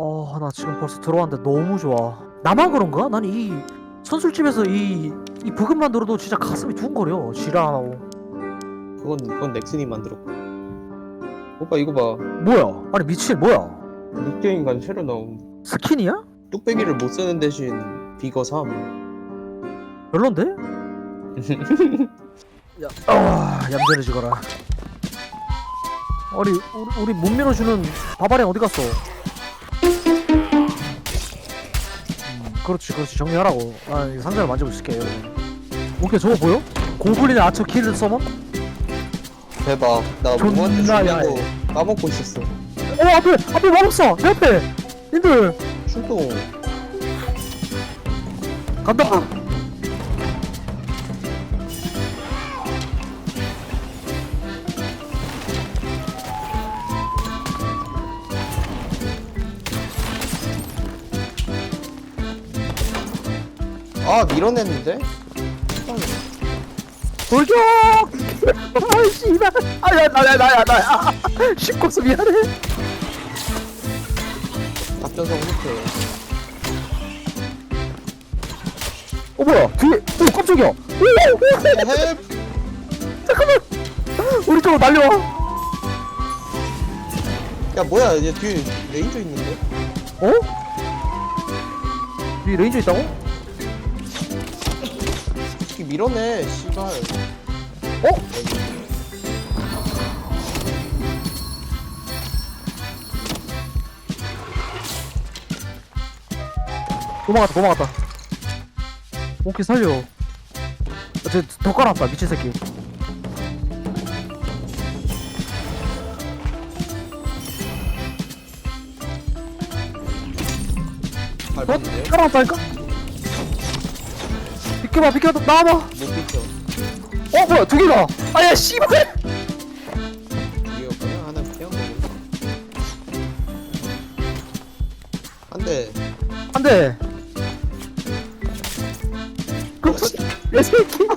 어, 나 지금 벌써 들어왔는데 너무 좋아. 나만 그런가? 난 이 선술집에서 이, 이 부금만 들어도 진짜 가슴이 두근거려. 지랄하고. 그건 그건 넥슨이 만들었고. 오빠 이거 봐. 뭐야? 아니, 미친, 뭐야? 늑대 인간 새로 나옴. 스킨이야? 뚝배기를 못 쓰는 대신 비거 3. 별론데? 야, 아, 얌전해지거라. 아니, 우리, 우리 못 밀어주는 바바리안 어디 갔어? 그렇지, 그렇지. 정리하라고. 아, 이 상자를 만지고 있을게. 오케이, 저거 보여? 고블린 아처 킬 서먼? 대박. 나 존나 준비한 야해. 거 까먹고 있었어. 어, 앞에, 앞에 마법사! 내 앞에! 님들, 출동. 간다! 아 밀어냈는데? 돌격! 아이, 씨발! 아, 야, 나야, 나야, 나야! 씹고서 미안해! 답변성 못해. 어, 뭐야? 뒤에, 오, 깜짝이야! 오, 오, 헬! 잠깐만! 우리 쪽으로 날려와! 야 뭐야 얘 뒤에 레인저 있는데? 어? 뒤에 레인저 있다고? 밀어내 씨발. 어? 도망갔다, 도망갔다. 오케이, 살려. 아, 쟤더 깔았다, 미친 새끼. 어? 밟았는데요? 깔아놨다니까? 비켜봐, 비켜, 나와봐! 못 비켜. 어, 뭐야, 두 개다! 아야, 씨발! 뒤에였구나 하나 피한. 안돼. 안 돼! 그, 내 새끼!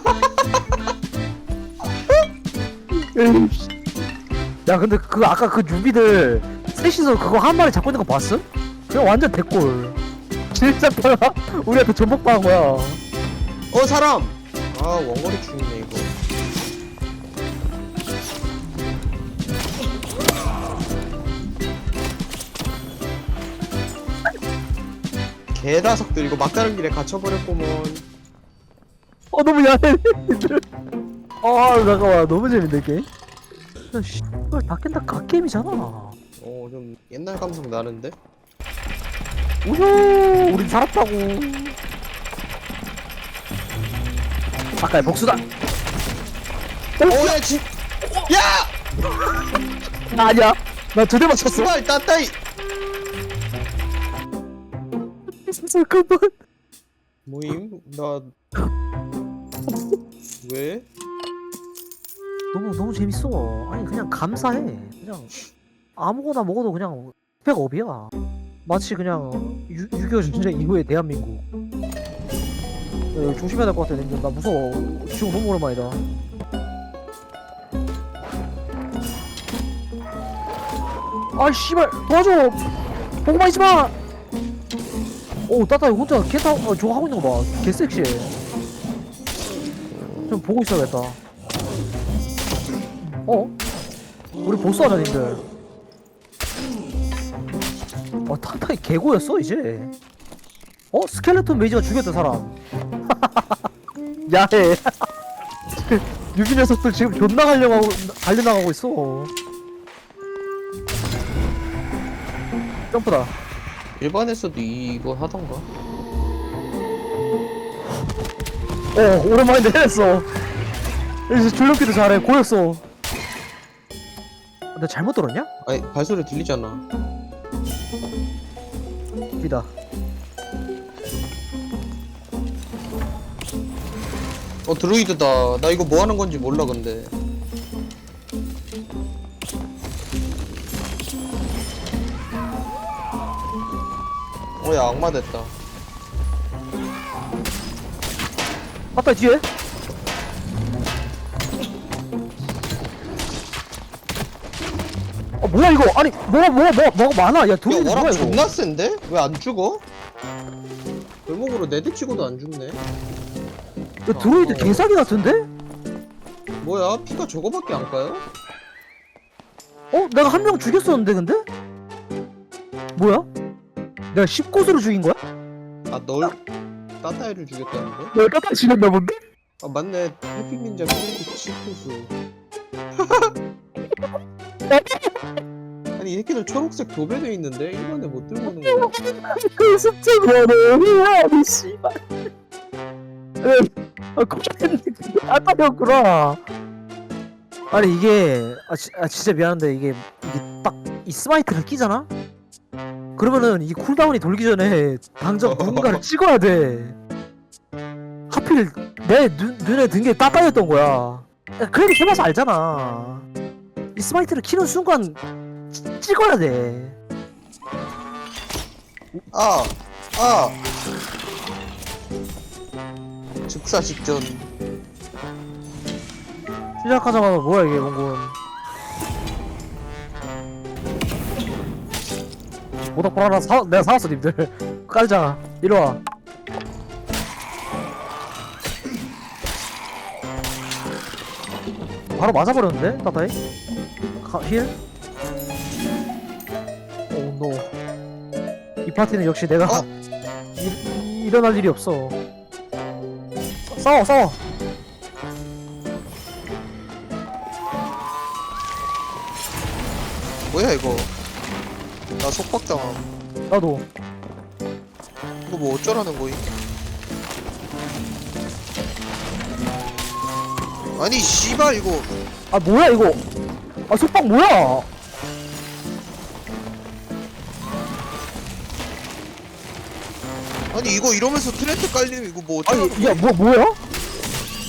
에이 씨. 야, 근데 그, 아까 그 뉴비들 셋이서 그거 한 마리 잡고 있는 거 봤어? 그냥 완전 대꼴. 진짜 빨라. 우리한테 전복당한 거야. 어 사람. 아 원거리 중이네 이거. 개다석들 이거 막다른 길에 갇혀버렸구먼. 어, 너무 야해. 아, 잠깐만. 너무 재밌네, 게임. 야, 씨발, 다 깬다, 갓게임이잖아. 어 좀 옛날 감성 나는데? 우효 우린 살았다고 아까의 복수다 어야 지. 야! 나 아니야 나 두 대 맞췄어 씨발 따따이. 잠깐만 모임 나. 왜? 너무 너무 재밌어 아니 그냥 감사해 그냥 아무거나 먹어도 그냥 스펙 업이야 마치 그냥 6.25 전쟁 이후의 대한민국 야, 이거 조심해야 될 것 같아 님들 나 무서워. 지금 너무 오랜만이다. 아 씨발. 도와줘! 보고만 있지마! 오 따따 혼자 개 타 어, 저거 하고 있는 거봐. 개 섹시해. 좀 보고 있어야겠다. 어? 우리 보스 하자 님들 어 타타이 개고였어 이제? 어? 스켈레톤 메이지가 죽였다 사람 야해. 유비 녀석들 지금 존나 가려고 달려나가고 있어. 점프다. 일반에서도 이거 하던가? 어 오랜만인데 해냈어. 이제 줄넘기도 잘해. 고였어. 나 잘못 들었냐? 아니 발소리 들리잖아. 비다 어 드루이드다. 나 이거 뭐 하는 건지 몰라 근데. 어야 악마 됐다. 아까 뒤에 어 뭐야 이거 아니 뭐가 뭐가 뭐가 뭐가 많아 야 야 도인이 뭐야 워낙 이거 존나 센데? 왜 안 죽어? 골목으로 네드 치고도 안 죽네 야 드로이드 어. 개사기 같은데? 뭐야 피가 저거밖에 안 까요? 어? 내가 한 명 죽였었는데 근데? 뭐야? 내가 10곳으로 죽인 거야? 아널 따따이를 죽였다는데? 내가 깜짝 죽였나 본데? 아 맞네 닌자 필리프 치코스 아니 이 새끼들 초록색 도배돼 있는데 일반에 못 들고 오는 거야 그 습득이야 너 아니 씨발 아 고쳤는데 아따였구나 아니 이게 아, 지, 아 진짜 미안한데 이게 이게 딱 이 스마이트를 끼잖아? 그러면은 이 쿨다운이 돌기 전에 당장 누군가를 찍어야 돼 하필 내 눈, 눈에 든 게 따따였던 거야 야, 그래도 해봐서 알잖아 이 스마이트를 키는 순간 찌- 찍어야 돼 아! 아! 즉사 직전. 시작하자마자 뭐야 이게 뭔군 모닥불 하나 사, 내가 사왔어 님들. 깔자 이리와. 바로 맞아버렸는데 따따이? 가, 힐? 오노. 이 파티는 역시 내가 어? 이, 일어날 일이 없어 싸워 싸워. 뭐야 이거? 나 속박당함 나도. 이거 뭐 어쩌라는 거임? 아니 씨발 이거. 아 뭐야 이거? 아 속박 뭐야 아니 이거 이러면서 트렌드 깔리면 이거 뭐 어쩌라는 아니 야뭐 뭐야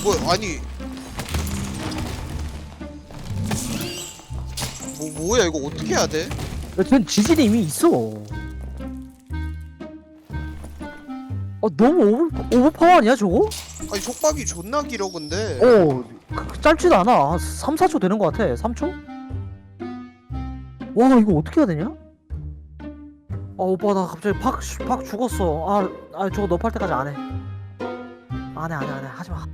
뭐 아니 뭐 뭐야 이거 어떻게 해야 돼? 야, 쟨 지진이 이미 있어. 아 너무 오버 오버파워 아니야 저거? 아니 속박이 존나 길어 근데 어 그- 그 짧지도 않아. 한 3, 4초 되는 것 같아. 3초? 와 이거 어떻게 해야 되냐? 아 오빠 나 갑자기 팍, 슈- 팍 죽었어. 아, 아 저거 너팔 때까지 안 해. 안 해, 안 해, 안 해. 하지 마.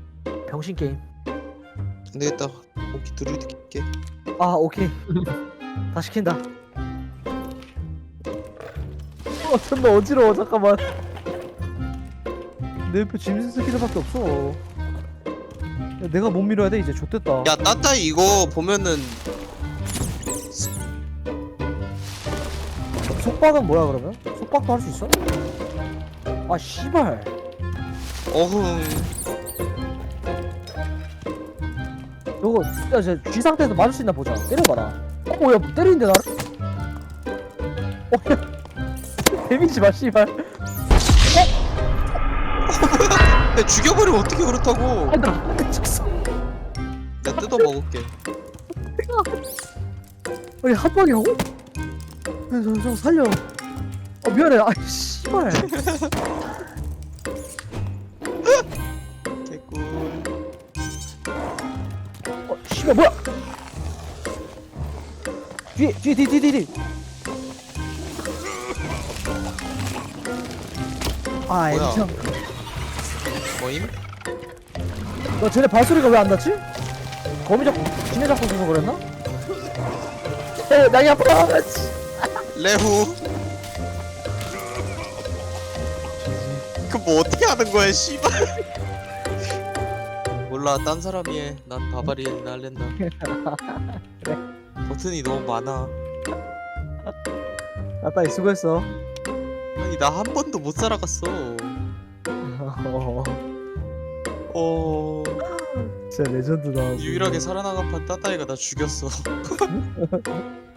병신 게임. 안 되겠다 오케이 드루이드 킬게 아 오케이. 다 시킨다. 어 존나 어지러워 잠깐만. 내 옆에 짐승 스키들밖에 없어. 야, 내가 못 밀어야 돼 이제 좆됐다. 야 따따이 이거 보면은 속박은 뭐야 그러면? 속박도 할 수 있어? 아 씨발. 어흥 이거 야쟤 G 상태에서 맞을 수 있나 보자. 때려봐라. 어야 때리는데 나를? 어 데미지 마 씨발. 야 죽여버리면 어떻게 그렇다고 아나 한대 쳤어. 나 뜯어 먹을게 아니 한 방이라 고? 저, 저 살려. 아 미안해. 아 씨발. 개꿀 어 씨발 뭐야? 뒤에 뒤에 뒤에 뒤에 뒤에. 아 뭐야? 엠청. 뭐임? 너 쟤네 발소리가 왜안 났지? 거미 잡고 지네 잡고 있어서 그랬나? 에 나이 아프다. 레후. 그 뭐 어떻게 하는 거야 씨발? 몰라 딴 사람이 해 난 바바리엔 날랜다. 그래. 버튼이 너무 많아. 아따 수고했어. 아니 나 한 번도 못 살아갔어. 어, 어 진짜 레전드다. 유일하게 살아나간 판 따따이가 나 죽였어